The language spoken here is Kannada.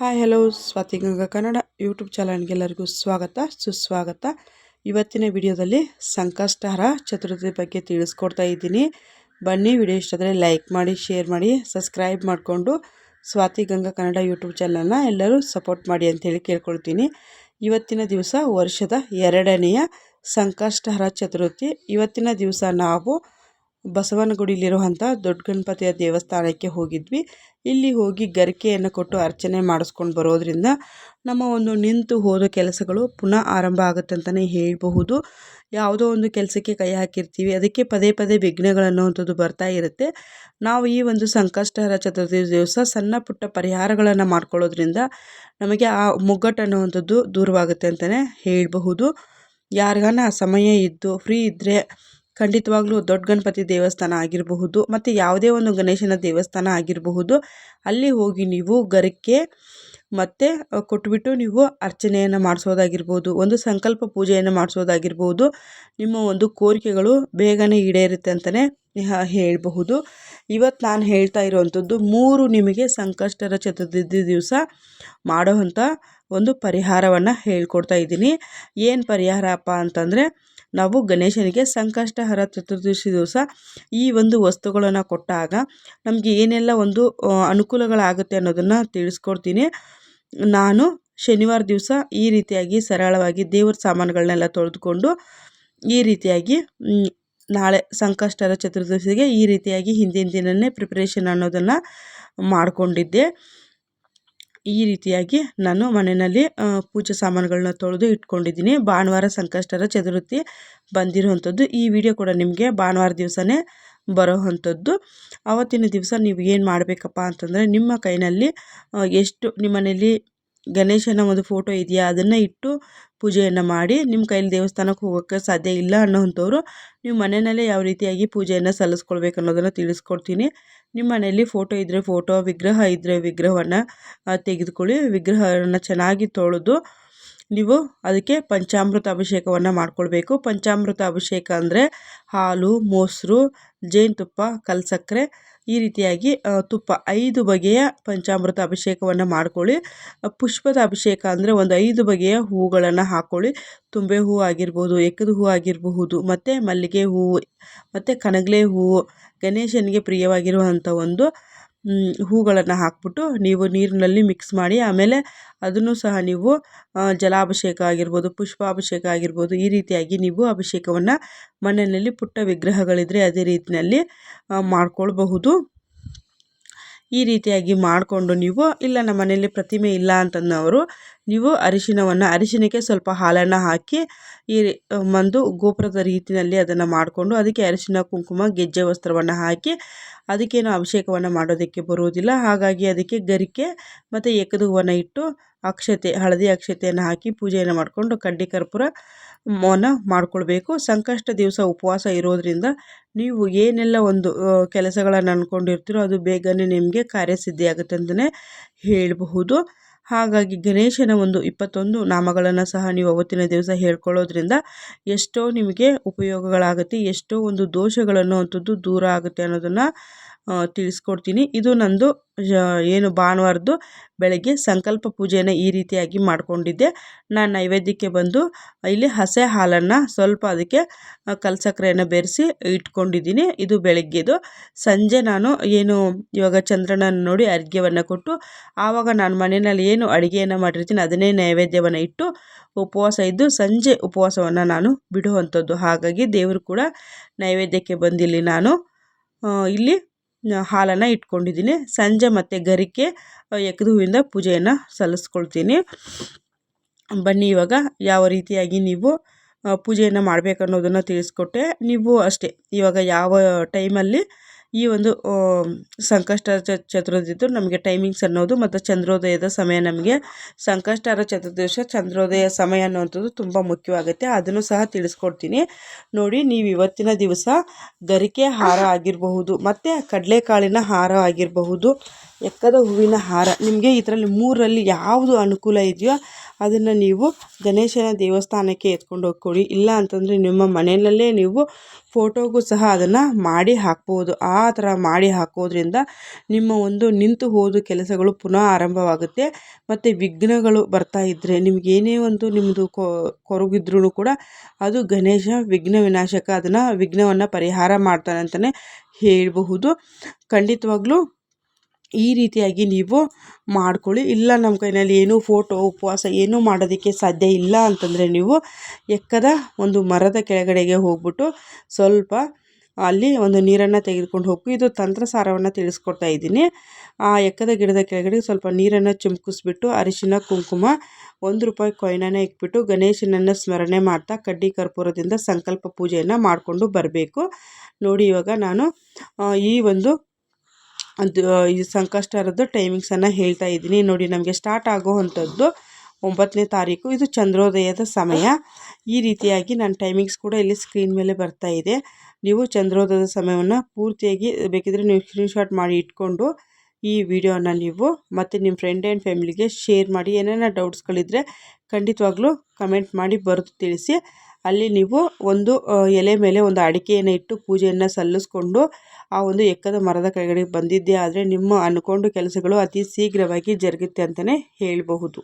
Hi, hello, Swathi Ganga Kannada YouTube ಚಾನಲ್ಗೆಲ್ಲರಿಗೂ ಸ್ವಾಗತ, ಸುಸ್ವಾಗತ. ಇವತ್ತಿನ ವಿಡಿಯೋದಲ್ಲಿ ಸಂಕಷ್ಟಹರ ಚತುರ್ಥಿ ಬಗ್ಗೆ ತಿಳಿಸ್ಕೊಡ್ತಾ ಇದ್ದೀನಿ. ಬನ್ನಿ, ವಿಡಿಯೋ ಇಷ್ಟಾದರೆ ಲೈಕ್ ಮಾಡಿ, ಶೇರ್ ಮಾಡಿ, ಸಬ್ಸ್ಕ್ರೈಬ್ ಮಾಡಿಕೊಂಡು ಸ್ವಾತಿ ಗಂಗಾ ಕನ್ನಡ ಯೂಟ್ಯೂಬ್ ಚಾನಲ್ನ ಎಲ್ಲರೂ ಸಪೋರ್ಟ್ ಮಾಡಿ ಅಂತೇಳಿ ಕೇಳ್ಕೊಳ್ತೀನಿ. ಇವತ್ತಿನ ದಿವಸ ವರ್ಷದ ಎರಡನೆಯ ಸಂಕಷ್ಟಹರ ಚತುರ್ಥಿ. ಇವತ್ತಿನ ದಿವಸ ನಾವು ಬಸವನಗುಡಿಲಿರುವಂಥ ದೊಡ್ಡ ಗಣಪತಿಯ ದೇವಸ್ಥಾನಕ್ಕೆ ಹೋಗಿದ್ವಿ. ಇಲ್ಲಿ ಹೋಗಿ ಗರಿಕೆಯನ್ನು ಕೊಟ್ಟು ಅರ್ಚನೆ ಮಾಡಿಸ್ಕೊಂಡು ಬರೋದರಿಂದ ನಮ್ಮ ಒಂದು ನಿಂತು ಹೋದ ಕೆಲಸಗಳು ಪುನಃ ಆರಂಭ ಆಗುತ್ತೆ ಅಂತಲೇ ಹೇಳಬಹುದು. ಯಾವುದೋ ಒಂದು ಕೆಲಸಕ್ಕೆ ಕೈ ಹಾಕಿರ್ತೀವಿ. ಅದಕ್ಕೆ ಪದೇ ಪದೇ ವಿಘ್ನಗಳು ಅನ್ನುವಂಥದ್ದು ಬರ್ತಾ ಇರುತ್ತೆ. ನಾವು ಈ ಒಂದು ಸಂಕಷ್ಟಹರ ಚತುರ್ಥಿ ದಿವಸ ಸಣ್ಣ ಪುಟ್ಟ ಪರಿಹಾರಗಳನ್ನು ಮಾಡ್ಕೊಳ್ಳೋದ್ರಿಂದ ನಮಗೆ ಆ ಮುಗ್ಗಟ್ಟು ಅನ್ನುವಂಥದ್ದು ದೂರವಾಗುತ್ತೆ ಅಂತಲೇ ಹೇಳಬಹುದು. ಯಾರಿಗಾನ ಸಮಯ ಇದ್ದು ಫ್ರೀ ಇದ್ದರೆ ಖಂಡಿತವಾಗ್ಲೂ ದೊಡ್ಡ ಗಣಪತಿ ದೇವಸ್ಥಾನ ಆಗಿರಬಹುದು, ಮತ್ತು ಯಾವುದೇ ಒಂದು ಗಣೇಶನ ದೇವಸ್ಥಾನ ಆಗಿರಬಹುದು, ಅಲ್ಲಿ ಹೋಗಿ ನೀವು ಗರಿಕೆ ಮತ್ತು ಕೊಟ್ಬಿಟ್ಟು ನೀವು ಅರ್ಚನೆಯನ್ನು ಮಾಡಿಸೋದಾಗಿರ್ಬೋದು, ಒಂದು ಸಂಕಲ್ಪ ಪೂಜೆಯನ್ನು ಮಾಡಿಸೋದಾಗಿರ್ಬೋದು, ನಿಮ್ಮ ಒಂದು ಕೋರಿಕೆಗಳು ಬೇಗನೆ ಈಡೇರುತ್ತೆ ಅಂತಲೇ ಹೇಳಬಹುದು. ಇವತ್ತು ನಾನು ಹೇಳ್ತಾ ಇರುವಂಥದ್ದು ಮೂರು ನಿಮಗೆ ಸಂಕಷ್ಟರ ಚತುರ್ಥಿ ದಿವಸ ಮಾಡೋವಂಥ ಒಂದು ಪರಿಹಾರವನ್ನು ಹೇಳ್ಕೊಡ್ತಾ ಇದ್ದೀನಿ. ಏನು ಪರಿಹಾರಪ್ಪ ಅಂತಂದರೆ ನಾವು ಗಣೇಶನಿಗೆ ಸಂಕಷ್ಟಹರ ಚತುರ್ದಶಿ ದಿವಸ ಈ ಒಂದು ವಸ್ತುಗಳನ್ನು ಕೊಟ್ಟಾಗ ನಮಗೆ ಏನೆಲ್ಲ ಒಂದು ಅನುಕೂಲಗಳಾಗುತ್ತೆ ಅನ್ನೋದನ್ನು ತಿಳಿಸ್ಕೊಡ್ತೀನಿ. ನಾನು ಶನಿವಾರ ದಿವಸ ಈ ರೀತಿಯಾಗಿ ಸರಳವಾಗಿ ದೇವರ ಸಾಮಾನುಗಳನ್ನೆಲ್ಲ ತೊಳೆದುಕೊಂಡು ಈ ರೀತಿಯಾಗಿ ನಾಳೆ ಸಂಕಷ್ಟರ ಚತುರ್ದಶಿಗೆ ಈ ರೀತಿಯಾಗಿ ಹಿಂದಿನ ದಿನವೇ ಪ್ರಿಪ್ರೇಷನ್ ಅನ್ನೋದನ್ನು ಮಾಡಿಕೊಂಡಿದ್ದೆ. ಈ ರೀತಿಯಾಗಿ ನಾನು ಮನೆಯಲ್ಲಿ ಪೂಜೆ ಸಾಮಾನುಗಳನ್ನ ತೊಳೆದು ಇಟ್ಕೊಂಡಿದ್ದೀನಿ. ಭಾನುವಾರ ಸಂಕಷ್ಟರ ಚತುರ್ಥಿ ಬಂದಿರುವಂಥದ್ದು. ಈ ವಿಡಿಯೋ ಕೂಡ ನಿಮಗೆ ಭಾನುವಾರ ದಿವಸನೇ ಬರೋವಂಥದ್ದು. ಆವತ್ತಿನ ದಿವಸ ನೀವು ಏನು ಮಾಡಬೇಕಪ್ಪ ಅಂತಂದರೆ ನಿಮ್ಮ ಕೈಯಲ್ಲಿ ಎಷ್ಟು ನಿಮ್ಮ ಮನೇಲಿ ಗಣೇಶನ ಒಂದು ಫೋಟೋ ಇದೆಯಾ? ಅದನ್ನು ಇಟ್ಟು ಪೂಜೆಯನ್ನು ಮಾಡಿ ನಿಮ್ಮ ಕೈಲಿ ದೇವಸ್ಥಾನಕ್ಕೆ ಹೋಗೋಕ್ಕೆ ಸಾಧ್ಯ ಇಲ್ಲ ಅನ್ನೋವಂಥವ್ರು ನೀವು ಮನೆಯಲ್ಲೇ ಯಾವ ರೀತಿಯಾಗಿ ಪೂಜೆಯನ್ನು ಸಲ್ಲಿಸ್ಕೊಳ್ಬೇಕು ಅನ್ನೋದನ್ನು ತಿಳಿಸ್ಕೊಡ್ತೀನಿ. ನಿಮ್ಮ ಮನೆಯಲ್ಲಿ ಫೋಟೋ ಇದ್ದರೆ ಫೋಟೋ ವಿಗ್ರಹ ಇದ್ದರೆ ವಿಗ್ರಹವನ್ನು ತೆಗೆದುಕೊಳ್ಳಿ. ವಿಗ್ರಹವನ್ನು ಚೆನ್ನಾಗಿ ತೊಳೆದು ನೀವು ಅದಕ್ಕೆ ಪಂಚಾಮೃತ ಅಭಿಷೇಕವನ್ನು ಮಾಡಿಕೊಳ್ಬೇಕು. ಪಂಚಾಮೃತ ಅಭಿಷೇಕ ಅಂದರೆ ಹಾಲು, ಮೊಸರು, ಜೇನುತುಪ್ಪ ಕಲ್ಸಕ್ಕರೆ ಈ ರೀತಿಯಾಗಿ ತುಪ್ಪ ಐದು ಬಗೆಯ ಪಂಚಾಮೃತ ಅಭಿಷೇಕವನ್ನು ಮಾಡ್ಕೊಳ್ಳಿ. ಪುಷ್ಪದ ಅಭಿಷೇಕ ಅಂದರೆ ಒಂದು ಐದು ಬಗೆಯ ಹೂಗಳನ್ನು ಹಾಕ್ಕೊಳ್ಳಿ ತುಂಬೆ ಹೂವು ಆಗಿರ್ಬೋದು ಎಕ್ಕದ ಹೂವು ಆಗಿರಬಹುದು, ಮತ್ತು ಮಲ್ಲಿಗೆ ಹೂವು ಮತ್ತು ಕನಗಲೆ ಹೂವು ಗಣೇಶನಿಗೆ ಪ್ರಿಯವಾಗಿರುವಂಥ ಒಂದು ಹೂಗಳನ್ನು ಹಾಕಿಬಿಟ್ಟು ನೀವು ನೀರಿನಲ್ಲಿ ಮಿಕ್ಸ್ ಮಾಡಿ, ಆಮೇಲೆ ಅದನ್ನು ಸಹ ನೀವು ಜಲಾಭಿಷೇಕ ಆಗಿರ್ಬೋದು, ಪುಷ್ಪಾಭಿಷೇಕ ಆಗಿರ್ಬೋದು, ಈ ರೀತಿಯಾಗಿ ನೀವು ಅಭಿಷೇಕವನ್ನು ಮನೆಯಲ್ಲಿ ಪುಟ್ಟ ವಿಗ್ರಹಗಳಿದ್ದರೆ ಅದೇ ರೀತಿಯಲ್ಲಿ ಮಾಡ್ಕೊಳ್ಬಹುದು. ಈ ರೀತಿಯಾಗಿ ಮಾಡಿಕೊಂಡು ನೀವು, ಇಲ್ಲ ನಮ್ಮ ಮನೆಯಲ್ಲಿ ಪ್ರತಿಮೆ ಇಲ್ಲ ಅಂತಂದವರು ನೀವು ಅರಿಶಿನವನ್ನು ಅರಿಶಿನಕ್ಕೆ ಸ್ವಲ್ಪ ಹಾಲನ್ನು ಹಾಕಿ, ಈ ಒಂದು ಗೋಪುರದ ರೀತಿಯಲ್ಲಿ ಅದನ್ನು ಮಾಡಿಕೊಂಡು ಅದಕ್ಕೆ ಅರಿಶಿನ ಕುಂಕುಮ, ಗೆಜ್ಜೆ ವಸ್ತ್ರವನ್ನು ಹಾಕಿ ಅದಕ್ಕೇನು ಅಭಿಷೇಕವನ್ನು ಮಾಡೋದಕ್ಕೆ ಬರುವುದಿಲ್ಲ. ಹಾಗಾಗಿ ಅದಕ್ಕೆ ಗರಿಕೆ ಮತ್ತು ಎಕ್ಕದ ಹೂವನ್ನು ಇಟ್ಟು ಅಕ್ಷತೆ, ಹಳದಿ ಅಕ್ಷತೆಯನ್ನು ಹಾಕಿ ಪೂಜೆಯನ್ನು ಮಾಡಿಕೊಂಡು ಕಡ್ಡಿ ಕರ್ಪೂರ ಮೌನ ಮಾಡಿಕೊಳ್ಬೇಕು. ಸಂಕಷ್ಟ ದಿವಸ ಉಪವಾಸ ಇರೋದರಿಂದ ನೀವು ಏನೆಲ್ಲ ಒಂದು ಕೆಲಸಗಳನ್ನು ಅಂದ್ಕೊಂಡಿರ್ತೀರೋ ಅದು ಬೇಗನೆ ನಿಮಗೆ ಕಾರ್ಯಸಿದ್ಧಿಯಾಗುತ್ತೆ ಅಂತಲೇ ಹೇಳಬಹುದು. ಹಾಗಾಗಿ ಗಣೇಶನ ಒಂದು ಇಪ್ಪತ್ತೊಂದು ನಾಮಗಳನ್ನು ಸಹ ನೀವು ಅವತ್ತಿನ ದಿವಸ ಹೇಳ್ಕೊಳ್ಳೋದ್ರಿಂದ ಎಷ್ಟೋ ನಿಮಗೆ ಉಪಯೋಗಗಳಾಗುತ್ತೆ, ಎಷ್ಟೋ ಒಂದು ದೋಷಗಳನ್ನು ಅಂಥದ್ದು ದೂರ ಆಗುತ್ತೆ ಅನ್ನೋದನ್ನು ತಿಳಿಸ್ಕೊಡ್ತೀನಿ. ಇದು ನಂದು ಏನು ಭಾನುವಾರದ್ದು ಬೆಳಗ್ಗೆ ಸಂಕಲ್ಪ ಪೂಜೆಯನ್ನು ಈ ರೀತಿಯಾಗಿ ಮಾಡಿಕೊಂಡಿದ್ದೆ. ನಾನು ನೈವೇದ್ಯಕ್ಕೆ ಬಂದು ಇಲ್ಲಿ ಹಸೆ ಹಾಲನ್ನು ಸ್ವಲ್ಪ ಅದಕ್ಕೆ ಕಲ್ಸಕ್ಕರೆಯನ್ನು ಬೆರೆಸಿ ಇಟ್ಕೊಂಡಿದ್ದೀನಿ. ಇದು ಬೆಳಗ್ಗೆದು. ಸಂಜೆ ನಾನು ಏನು ಇವಾಗ ಚಂದ್ರನನ್ನು ನೋಡಿ ಅರ್ಘ್ಯವನ್ನು ಕೊಟ್ಟು, ಆವಾಗ ನಾನು ಮನೆಯಲ್ಲಿ ಏನು ಅಡುಗೆಯನ್ನು ಮಾಡಿರ್ತೀನಿ ಅದನ್ನೇ ನೈವೇದ್ಯವನ್ನು ಇಟ್ಟು ಉಪವಾಸ ಇದ್ದು ಸಂಜೆ ಉಪವಾಸವನ್ನು ನಾನು ಬಿಡುವಂಥದ್ದು. ಹಾಗಾಗಿ ದೇವರು ಕೂಡ ನೈವೇದ್ಯಕ್ಕೆ ಬಂದಿಲ್ಲಿ ನಾನು. ಇಲ್ಲಿ ಹಾಲನ್ನು ಇಟ್ಕೊಂಡಿದ್ದೀನಿ. ಸಂಜೆ ಮತ್ತು ಗರಿಕೆ ಎಕ್ಕದ ಹೂವಿಂದ ಪೂಜೆಯನ್ನು ಸಲ್ಲಿಸ್ಕೊಳ್ತೀನಿ. ಬನ್ನಿ ಇವಾಗ, ಯಾವ ರೀತಿಯಾಗಿ ನೀವು ಪೂಜೆಯನ್ನು ಮಾಡಬೇಕನ್ನೋದನ್ನು ತಿಳಿಸ್ಕೊಟ್ಟೆ. ನೀವು ಅಷ್ಟೇ, ಇವಾಗ ಯಾವ ಟೈಮಲ್ಲಿ ಈ ಒಂದು ಸಂಕಷ್ಟ ಚತುರ್ದಿದ್ದು ನಮಗೆ ಟೈಮಿಂಗ್ಸ್ ಅನ್ನೋದು ಮತ್ತು ಚಂದ್ರೋದಯದ ಸಮಯ ನಮಗೆ. ಸಂಕಷ್ಟರ ಚತುರ್ದಶ, ಚಂದ್ರೋದಯ ಸಮಯ ಅನ್ನುವಂಥದ್ದು ತುಂಬ ಮುಖ್ಯವಾಗುತ್ತೆ. ಅದನ್ನು ಸಹ ತಿಳಿಸ್ಕೊಡ್ತೀನಿ. ನೋಡಿ, ನೀವು ಇವತ್ತಿನ ದಿವಸ ಗರಿಕೆ ಹಾರ ಆಗಿರಬಹುದು, ಮತ್ತು ಕಡಲೆಕಾಳಿನ ಹಾರ ಆಗಿರಬಹುದು, ಎಕ್ಕದ ಹೂವಿನ ಹಾರ. ನಿಮಗೆ ಇದರಲ್ಲಿ ಮೂರರಲ್ಲಿ ಯಾವುದು ಅನುಕೂಲ ಇದೆಯೋ ಅದನ್ನು ನೀವು ಗಣೇಶನ ದೇವಸ್ಥಾನಕ್ಕೆ ಎತ್ಕೊಂಡು ಹೋಗ್ಕೊಡಿ. ಇಲ್ಲ ಅಂತಂದರೆ ನಿಮ್ಮ ಮನೆಯಲ್ಲೇ ನೀವು ಫೋಟೋಗೂ ಸಹ ಅದನ್ನು ಮಾಡಿ ಹಾಕ್ಬೋದು. ಆ ಆ ಥರ ಮಾಡಿ ಹಾಕೋದ್ರಿಂದ ನಿಮ್ಮ ಒಂದು ನಿಂತು ಹೋದ ಕೆಲಸಗಳು ಪುನಃ ಆರಂಭವಾಗುತ್ತೆ. ಮತ್ತು ವಿಘ್ನಗಳು ಬರ್ತಾ ಇದ್ದರೆ ನಿಮಗೇನೇ ಒಂದು ನಿಮ್ಮದು ಕೊರಗಿದ್ರೂ ಕೂಡ ಅದು ಗಣೇಶ ವಿಘ್ನ ವಿನಾಶಕ ಅದನ್ನು ವಿಘ್ನವನ್ನು ಪರಿಹಾರ ಮಾಡ್ತಾನೆ ಅಂತಲೇ ಹೇಳಬಹುದು. ಖಂಡಿತವಾಗ್ಲೂ ಈ ರೀತಿಯಾಗಿ ನೀವು ಮಾಡ್ಕೊಳ್ಳಿ. ಇಲ್ಲ ನಮ್ಮ ಕೈನಲ್ಲಿ ಏನೂ ಫೋಟೋ, ಉಪವಾಸ ಏನೂ ಮಾಡೋದಕ್ಕೆ ಸಾಧ್ಯ ಇಲ್ಲ ಅಂತಂದರೆ ನೀವು ಎಕ್ಕದ ಒಂದು ಮರದ ಕೆಳಗಡೆಗೆ ಹೋಗ್ಬಿಟ್ಟು ಸ್ವಲ್ಪ ಅಲ್ಲಿ ಒಂದು ನೀರನ್ನು ತೆಗೆದುಕೊಂಡು ಹೋಗಿ. ಇದು ತಂತ್ರ ತಂತ್ರಸಾರವನ್ನು ತಿಳಿಸ್ಕೊಡ್ತಾ ಇದ್ದೀನಿ. ಆ ಎಕ್ಕದ ಗಿಡದ ಕೆಳಗಡೆ ಸ್ವಲ್ಪ ನೀರನ್ನು ಚಿಮ್ಕಿಸ್ಬಿಟ್ಟು, ಅರಿಶಿನ, ಕುಂಕುಮ, ಒಂದು ರೂಪಾಯಿ ಕಾಯಿನನ್ನು ಇಟ್ಬಿಟ್ಟು ಗಣೇಶನನ್ನು ಸ್ಮರಣೆ ಮಾಡ್ತಾ ಕಡ್ಡಿ ಕರ್ಪೂರದಿಂದ ಸಂಕಲ್ಪ ಪೂಜೆಯನ್ನು ಮಾಡಿಕೊಂಡು ಬರಬೇಕು. ನೋಡಿ, ಇವಾಗ ನಾನು ಈ ಒಂದು, ಅದು, ಈ ಸಂಕಷ್ಟರದ್ದು ಟೈಮಿಂಗ್ಸನ್ನು ಹೇಳ್ತಾ ಇದ್ದೀನಿ. ನೋಡಿ, ನಮಗೆ ಸ್ಟಾರ್ಟ್ ಆಗೋವಂಥದ್ದು ಒಂಬತ್ತನೇ ತಾರೀಕು. ಇದು ಚಂದ್ರೋದಯದ ಸಮಯ. ಈ ರೀತಿಯಾಗಿ ನನ್ನ ಟೈಮಿಂಗ್ಸ್ ಕೂಡ ಇಲ್ಲಿ ಸ್ಕ್ರೀನ್ ಮೇಲೆ ಬರ್ತಾ ಇದೆ. ನೀವು ಚಂದ್ರೋದಯದ ಸಮಯವನ್ನು ಪೂರ್ತಿಯಾಗಿ ಬೇಕಿದ್ರೆ ನೀವು ಸ್ಕ್ರೀನ್ಶಾಟ್ ಮಾಡಿ ಇಟ್ಕೊಂಡು ಈ ವಿಡಿಯೋನ ನೀವು ಮತ್ತು ನಿಮ್ಮ ಫ್ರೆಂಡ್ ಆ್ಯಂಡ್ ಫ್ಯಾಮಿಲಿಗೆ ಶೇರ್ ಮಾಡಿ. ಏನೇನೋ ಡೌಟ್ಸ್ಗಳಿದ್ದರೆ ಖಂಡಿತವಾಗ್ಲೂ ಕಮೆಂಟ್ ಮಾಡಿ ಬರೆದು ತಿಳಿಸಿ. ಅಲ್ಲಿ ನೀವು ಒಂದು ಎಲೆ ಮೇಲೆ ಒಂದು ಅಡಿಕೆಯನ್ನು ಇಟ್ಟು ಪೂಜೆಯನ್ನು ಸಲ್ಲಿಸ್ಕೊಂಡು ಆ ಒಂದು ಎಕ್ಕದ ಮರದ ಕೆಳಗಡೆ ಬಂದಿದ್ದೆ ಆದರೆ ನಿಮ್ಮ ಅನ್ಕೊಂಡು ಕೆಲಸಗಳು ಅತಿ ಶೀಘ್ರವಾಗಿ ಜರುಗುತ್ತೆ ಅಂತಲೇ ಹೇಳಬಹುದು.